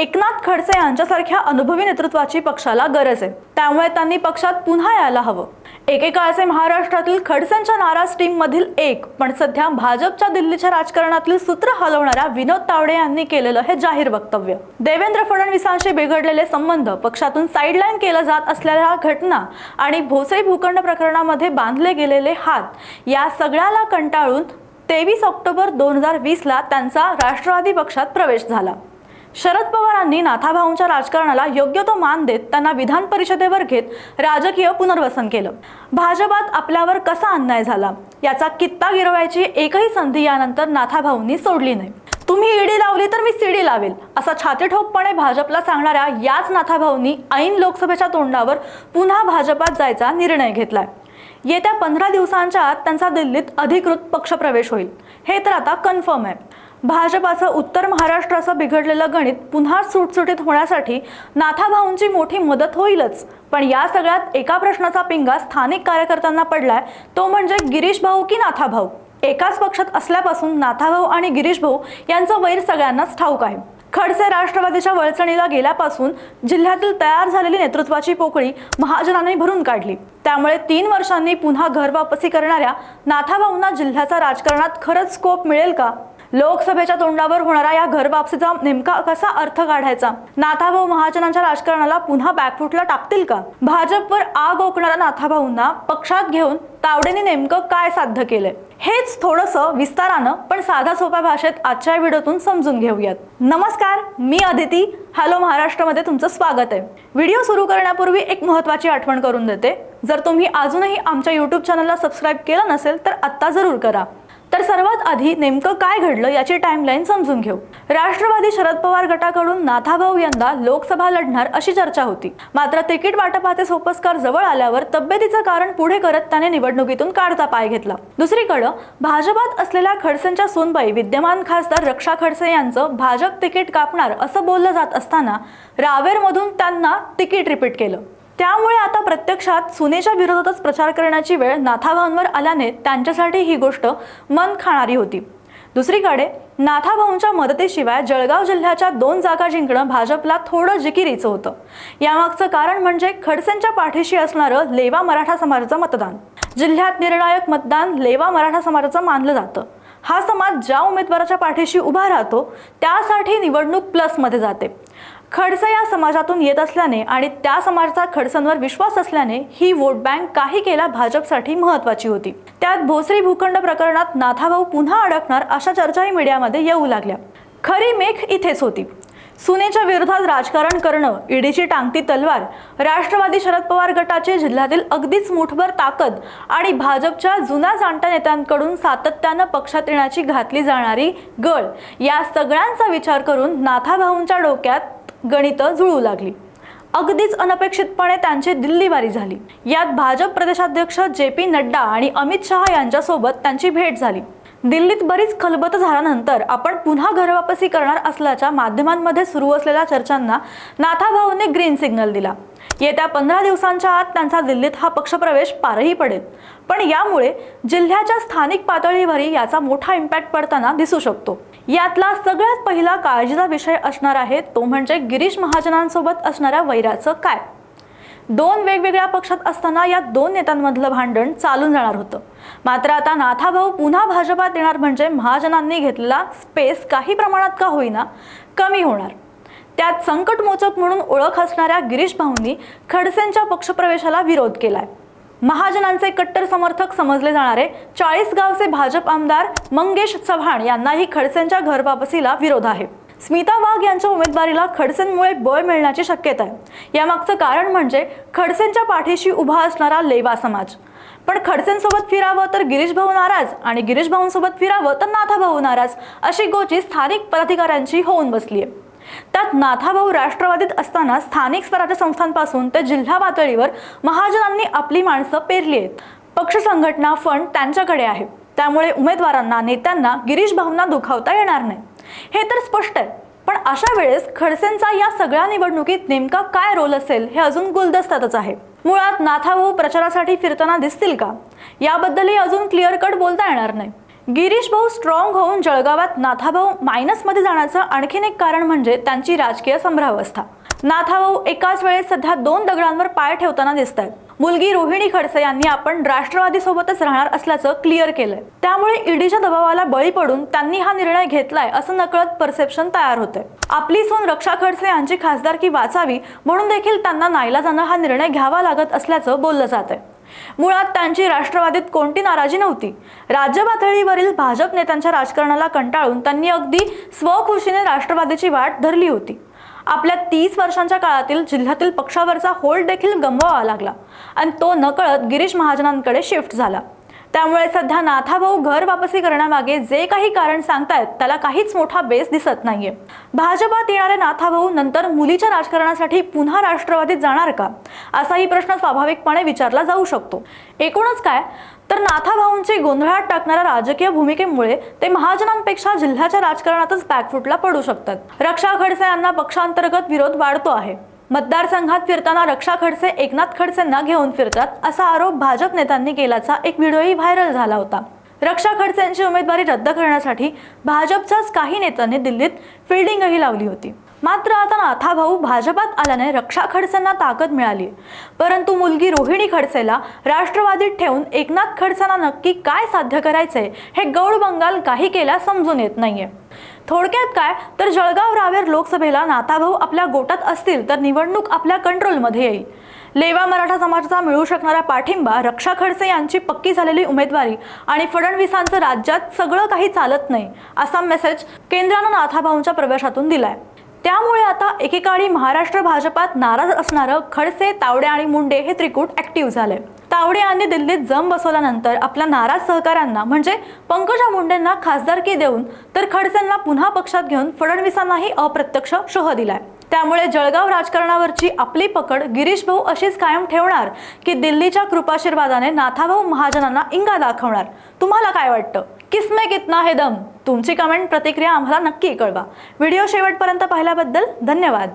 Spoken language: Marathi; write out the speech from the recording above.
एकनाथ खडसे यांच्यासारख्या अनुभवी नेतृत्वाची पक्षाला गरज आहे. त्यामुळे त्यांनी पक्षात पुन्हा यायला हवं. एकेकाळचे महाराष्ट्रातील खडसेंच्या नाराज टीम मधील एक पण सध्या भाजपच्या दिल्लीच्या राजकारणातील सूत्र हलवणाऱ्या विनोद तावडे यांनी केलेलं हे जाहीर वक्तव्य. देवेंद्र फडणवीसांशी बिघडलेले संबंध पक्षातून साईडलाईन केलं जात असलेल्या घटना आणि भोसरी भूखंड प्रकरणामध्ये बांधले गेलेले हात या सगळ्याला कंटाळून तेवीस ऑक्टोबर दोन हजार वीसला त्यांचा राष्ट्रवादी पक्षात प्रवेश झाला. शरद पवारांनी नाथाभाऊंच्या राजकारणाला योग्य तो मान देत त्यांना विधान परिषदेवर घेत राजकीय पुनर्वसन केलं. भाजपात आपल्यावर कसा अन्याय झाला? याचा कित्ता गिरवायची एकही संधी यानंतर नाथाभाऊंनी सोडली नाही. तुम्ही ईडी लावली तर मी सीडी लावेल असा छातीठोकपणे भाजपला सांगणाऱ्या याच नाथाभाऊंनी ऐन लोकसभेच्या तोंडावर पुन्हा भाजपात जायचा निर्णय घेतलाय. येत्या पंधरा दिवसांच्या आत त्यांचा दिल्लीत अधिकृत पक्षप्रवेश होईल. हे तर आता कन्फर्म आहे. भाजपाचं उत्तर महाराष्ट्राचं बिघडलेलं गणित पुन्हा सुटसुटीत होण्यासाठी नाथाभाऊंची मोठी मदत होईलच. पण या सगळ्यात एका प्रश्नाचा पिंगा स्थानिक कार्यकर्त्यांना पडलाय तो म्हणजे गिरीश भाऊ की नाथाभाऊ? एकाच पक्षात असल्यापासून नाथाभाऊ आणि गिरीश भाऊ यांचं वैर सगळ्यांनाच ठाऊक आहे. खडसे राष्ट्रवादीच्या वळचणीला गेल्यापासून जिल्ह्यातील तयार झालेली नेतृत्वाची पोकळी महाजनांनी भरून काढली. त्यामुळे तीन वर्षांनी पुन्हा घर वापसी करणाऱ्या नाथाभाऊंना जिल्ह्याचा राजकारणात खरंच स्कोप मिळेल का? लोकसभेच्या तोंडावर होणारा या घरवापसीचा नेमका कसा अर्थ काढायचा? नाथाभाऊ महाजनांच्या राजकारणाला पुन्हा बॅकफुटला टाकतील का? भाजपवर आग ओकणाऱ्या नाथाभाऊंना पक्षात घेऊन तावडेने नेमकं काय साध्य केलंय? हेच थोडंसं विस्तारानं पण साध्या सोप्या भाषेत आजच्या व्हिडिओतून समजून घेऊयात. नमस्कार मी अदिती. हॅलो महाराष्ट्रामध्ये तुमचं स्वागत आहे. व्हिडिओ सुरू करण्यापूर्वी एक महत्त्वाची आठवण करून देते. जर तुम्ही अजूनही आमच्या यूट्यूब चॅनलला सबस्क्राईब केलं नसेल तर आत्ता जरूर करा. तर सर्वात आधी नेमकं काय घडलं याची टाइमलाईन समजून घेऊ. राष्ट्रवादी शरद पवार गटाकडून नाथाभाऊ यंदा लोकसभा लढणार अशी चर्चा होती. मात्र तिकीट वाटपाचे सोपस्कार जवळ आल्यावर तब्येतीचं कारण पुढे करत त्याने निवडणुकीतून काढता पाय घेतला. दुसरीकडं भाजपात असलेल्या खडसेंच्या सोनबाई विद्यमान खासदार रक्षा खडसे यांचं भाजप तिकीट कापणार असं बोललं जात असताना रावेरमधून त्यांना तिकीट रिपीट केलं. त्यामुळे आता प्रत्यक्षात सुनेच्या विरोधातच प्रचार करण्याची वेळ नाथाभाऊंवर आल्याने त्यांच्यासाठी ही गोष्ट मन खाणारी होती. दुसरीकडे नाथाभाऊंच्या मदतीशिवाय जळगाव जिल्ह्याच्या दोन जागा जिंकणं भाजपला थोडं जिकिरीचं होतं. यामागचं कारण म्हणजे खडसेंच्या पाठीशी असणारं लेवा मराठा समाजाचं मतदान. जिल्ह्यात निर्णायक मतदान लेवा मराठा समाजाचं मानलं जातं. हा समाज ज्या उमेदवाराच्या पाठीशी उभा राहतो त्यासाठी निवडणूक प्लसमध्ये जाते. खडसे या समाजातून येत असल्याने आणि त्या समाजाचा खडसांवर विश्वास असल्याने ही वोट बँक काही केला भाजपसाठी महत्वाची होती. त्यात भोसरी भूखंड प्रकरणात नाथाभाऊ पुन्हा अडकणार अशा चर्चाही मीडियामध्ये येऊ लागल्या. खरी मेख इथेच होती. सुनेच्या विरोधात राजकारण करणं ईडीची टांगती तलवार राष्ट्रवादी शरद पवार गटाचे जिल्ह्यातील अगदीच मुठभर ताकद आणि भाजपच्या जुन्या जाणत्या नेत्यांकडून सातत्यानं पक्षात येण्याची घातली जाणारी गळ या सगळ्यांचा विचार करून नाथाभाऊंच्या डोक्यात गणितं जुळू लागली. अगदीच अनपेक्षितपणे त्यांची दिल्लीवारी झाली. यात भाजप प्रदेशाध्यक्ष जे पी नड्डा आणि अमित शहा यांच्यासोबत त्यांची भेट झाली. दिल्लीत बरीच खलबत झाल्यानंतर आपण पुन्हा घरवापसी करणार असल्याच्या माध्यमांमध्ये सुरू असलेल्या चर्चांना नाथाभाऊंनी ग्रीन सिग्नल दिला. येत्या पंधरा दिवसांच्या आत त्यांचा दिल्लीत हा पक्षप्रवेश पारही पडेल. पण यामुळे जिल्ह्याच्या स्थानिक पातळीवरही याचा मोठा इम्पॅक्ट पडताना दिसू शकतो. यातला सगळ्यात पहिला काळजीचा विषय असणार आहे तो म्हणजे गिरीश महाजनांसोबत असणाऱ्या वैराचं काय? दोन वेगवेगळ्या पक्षात असताना या दोन नेत्यांमधलं भांडण चालून जाणार होतं. मात्र आता नाथाभाऊ पुन्हा भाजपात येणार म्हणजे महाजनांनी घेतलेला स्पेस काही प्रमाणात का होईना कमी होणार. त्यात संकटमोचक म्हणून ओळख असणाऱ्या गिरीश भाऊंनी खडसेंच्या पक्षप्रवेशाला विरोध केलाय. महाजनांचे कट्टर समर्थक समजले जाणारे चाळीस गावचे भाजप आमदार मंगेश चव्हाण यांनाही खडसेंच्या घरवापसीला विरोध आहे. स्मिता वाघ यांच्या उमेदवारीला खडसेंमुळे बळ मिळण्याची शक्यता आहे. यामागचं कारण म्हणजे खडसेंच्या पाठीशी उभा असणारा लेवा समाज. पण खडसेंसोबत फिरावं तर गिरीश भाऊ नाराज आणि गिरीश भाऊंसोबत फिरावं तर नाथाभाऊ नाराज अशी गोची स्थानिक पदाधिकाऱ्यांची होऊन बसली आहे त्यात नाथाभाऊ राष्ट्रवादीत असताना स्थानिक स्वराज्य संस्थांपासून ते जिल्हा पातळीवर महाजनांनी आपली माणसं पेरली आहेत पक्ष संघटना फंड त्यांच्याकडे आहे. त्यामुळे उमेदवारांना नेत्यांना गिरीश भाऊंना दुखावता येणार नाही. हे तर स्पष्ट आहे. पण अशा वेळेस खडसेंचा या सगळ्या निवडणुकीत नेमका काय रोल असेल हे अजून गुलदस्त्यातच आहे. मुळात नाथाभाऊ प्रचारासाठी फिरताना दिसतील का? याबद्दलही अजून क्लिअर कट बोलता येणार नाही. गिरीश भाऊ स्ट्रॉंग होऊन जळगावात नाथाभाऊ मायनसमध्ये जाण्याचं आणखीन एक कारण म्हणजे त्यांची राजकीय संभ्रावस्था. नाथाभाऊ एकाच वेळेस सध्या दोन दगडांवर पाय ठेवताना दिसत आहेत मुलगी रोहिणी खडसे यांनी आपण राष्ट्रवादीसोबतच राहणार असल्याचं क्लिअर केलंय. त्यामुळे ईडीच्या दबावाला बळी पडून त्यांनी हा निर्णय घेतलाय असं नकळत परसेप्शन तयार होतंय. आपली सून रक्षा खडसे यांची खासदारकी वाचावी म्हणून देखील त्यांना नाईलाजानं हा निर्णय घ्यावा लागत असल्याचं बोललं जात आहे मुळात त्यांची राष्ट्रवादीत कोणती नाराजी नव्हती? राज्य पातळीवरील भाजप नेत्यांच्या राजकारणाला कंटाळून त्यांनी अगदी स्वखुशीने राष्ट्रवादीची वाट धरली होती. आपल्या तीस वर्षांच्या काळातील जिल्ह्यातील पक्षावरचा होल्ड देखील गमवावा लागला. आणि तो नकळत गिरीश महाजनांकडे शिफ्ट झाला. त्यामुळे सध्या नाथाभाऊ घर वापसी करण्यामागे जे काही कारण सांगतायत त्याला काहीच मोठा बेस दिसत नाहीये. भाजपात येणारे नाथाभाऊ नंतर मुलीच्या राजकारणासाठी पुन्हा राष्ट्रवादीत जाणार का? असाही प्रश्न स्वाभाविकपणे विचारला जाऊ शकतो. एकूणच काय? तर नाथाभाऊंची गोंधळात टाकणाऱ्या राजकीय भूमिकेमुळे ते महाजनांपेक्षा जिल्ह्याच्या राजकारणातच बॅकफुटला पडू शकतात. रक्षा खडसे यांना पक्षांतर्गत विरोध वाढतो आहे. मतदारसंघात फिरताना रक्षा खडसे एकनाथ खडसेंना घेऊन फिरतात असा आरोप भाजप नेत्यांनी केल्याचा एक व्हिडिओही व्हायरल झाला होता. रक्षा खडसेंची उमेदवारी रद्द करण्यासाठी भाजपच्याच काही नेत्यांनी दिल्लीत फिल्डिंगही लावली होती. मात्र आता नाथाभाऊ भाजपात आल्याने रक्षा खडसेंना ताकद मिळाली. परंतु मुलगी रोहिणी खडसेला राष्ट्रवादीत ठेवून एकनाथ खडसेंना नक्की काय साध्य करायचंय हे गौड बंगाल काही केल्या समजून येत नाहीये. थोडक्यात काय? तर जळगाव रावेर लोकसभेला नाथाभाऊ आपल्या गोटात असतील तर निवडणूक आपल्या कंट्रोलमध्ये येईल. लेवा मराठा समाजाचा मिळू शकणारा पाठिंबा रक्षा खडसे यांची पक्की झालेली उमेदवारी आणि फडणवीसांचं राज्यात सगळं काही चालत नाही असा मेसेज केंद्रानं नाथाभाऊंच्या प्रवेशातून दिलाय. त्यामुळे आता एकेकाळी महाराष्ट्र भाजपात नाराज असणारं खडसे तावडे आणि मुंडे हे त्रिकूट ऍक्टिव्ह झाले तावडे यांनी दिल्लीत जम बसवल्यानंतर आपल्या नाराज सहकाऱ्यांना म्हणजे पंकजा मुंडेंना खासदारकी देऊन तर खडसेंना पुन्हा पक्षात घेऊन फडणवीसांनाही अप्रत्यक्ष शोह दिलाय. त्यामुळे जळगाव राजकारणावरची आपली पकड गिरीश भाऊ अशीच कायम ठेवणार की दिल्लीच्या कृपाशीर्वादाने नाथाभाऊ महाजनांना इंगा दाखवणार? तुम्हाला काय वाटतं? किसमे कितना हे दम? तुमची कमेंट प्रतिक्रिया आम्हाला नक्की कळवा. व्हिडिओ शेवटपर्यंत पाहिल्याबद्दल धन्यवाद.